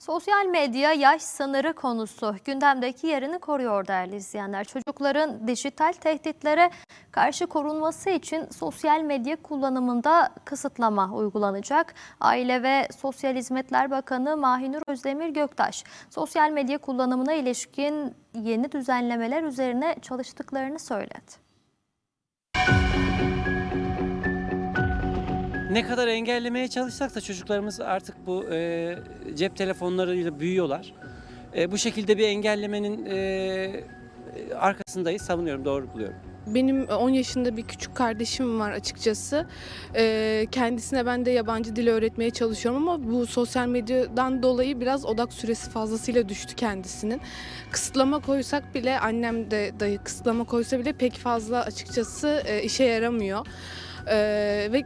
Sosyal medya yaş sınırı konusu gündemdeki yerini koruyor değerli izleyenler. Çocukların dijital tehditlere karşı korunması için sosyal medya kullanımında kısıtlama uygulanacak. Aile ve Sosyal Hizmetler Bakanı Mahinur Özdemir Göktaş, sosyal medya kullanımına ilişkin yeni düzenlemeler üzerine çalıştıklarını söyledi. Ne kadar engellemeye çalışsak da çocuklarımız artık bu e, cep telefonlarıyla büyüyorlar. E, bu şekilde bir engellemenin e, e, arkasındayız, savunuyorum, doğru buluyorum. Benim 10 yaşında bir küçük kardeşim var açıkçası. Ee, kendisine ben de yabancı dil öğretmeye çalışıyorum ama bu sosyal medyadan dolayı biraz odak süresi fazlasıyla düştü kendisinin. Kısıtlama koysak bile annem de dayı kısıtlama koysa bile pek fazla açıkçası e, işe yaramıyor. Ve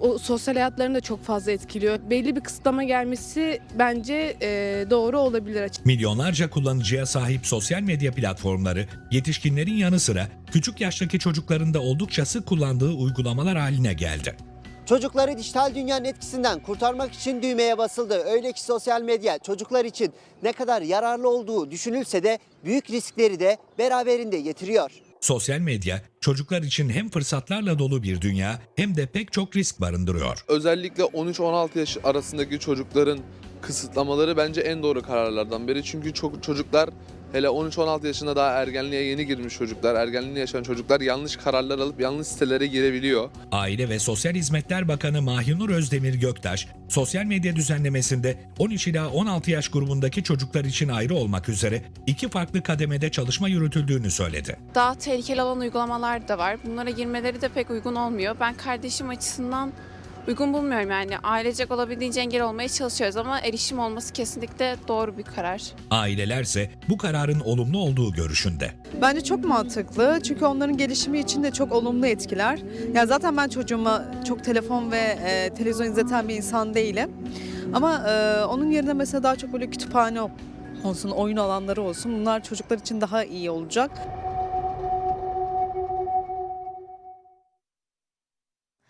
o sosyal hayatlarını da çok fazla etkiliyor. Belli bir kısıtlama gelmesi bence e, doğru olabilir açıkçası. Milyonlarca kullanıcıya sahip sosyal medya platformları yetişkinlerin yanı sıra küçük yaştaki çocukların da oldukça sık kullandığı uygulamalar haline geldi. Çocukları dijital dünyanın etkisinden kurtarmak için düğmeye basıldı. Öyle ki sosyal medya çocuklar için ne kadar yararlı olduğu düşünülse de büyük riskleri de beraberinde getiriyor. Sosyal medya çocuklar için hem fırsatlarla dolu bir dünya hem de pek çok risk barındırıyor. özellikle 13-16 yaş arasındaki çocukların kısıtlamaları bence en doğru kararlardan biri. Çünkü çok çocuklar hele 13-16 yaşında daha ergenliğe yeni girmiş çocuklar, ergenliğini yaşayan çocuklar yanlış kararlar alıp yanlış sitelere girebiliyor. Aile ve Sosyal Hizmetler Bakanı Mahinur Özdemir Göktaş, sosyal medya düzenlemesinde 13 ila 16 yaş grubundaki çocuklar için ayrı olmak üzere iki farklı kademede çalışma yürütüldüğünü söyledi. daha tehlikeli olan uygulamalar da var. Bunlara girmeleri de pek uygun olmuyor. Ben kardeşim açısından uygun bulmuyorum yani. Ailecek olabildiğince engel olmaya çalışıyoruz ama erişim olması kesinlikle doğru bir karar. Ailelerse bu kararın olumlu olduğu görüşünde. Bence çok mantıklı çünkü onların gelişimi için de çok olumlu etkiler. Ya zaten ben çocuğuma çok telefon ve e, televizyon izleten bir insan değilim. Ama e, onun yerine mesela daha çok böyle kütüphane olsun, oyun alanları olsun. Bunlar çocuklar için daha iyi olacak.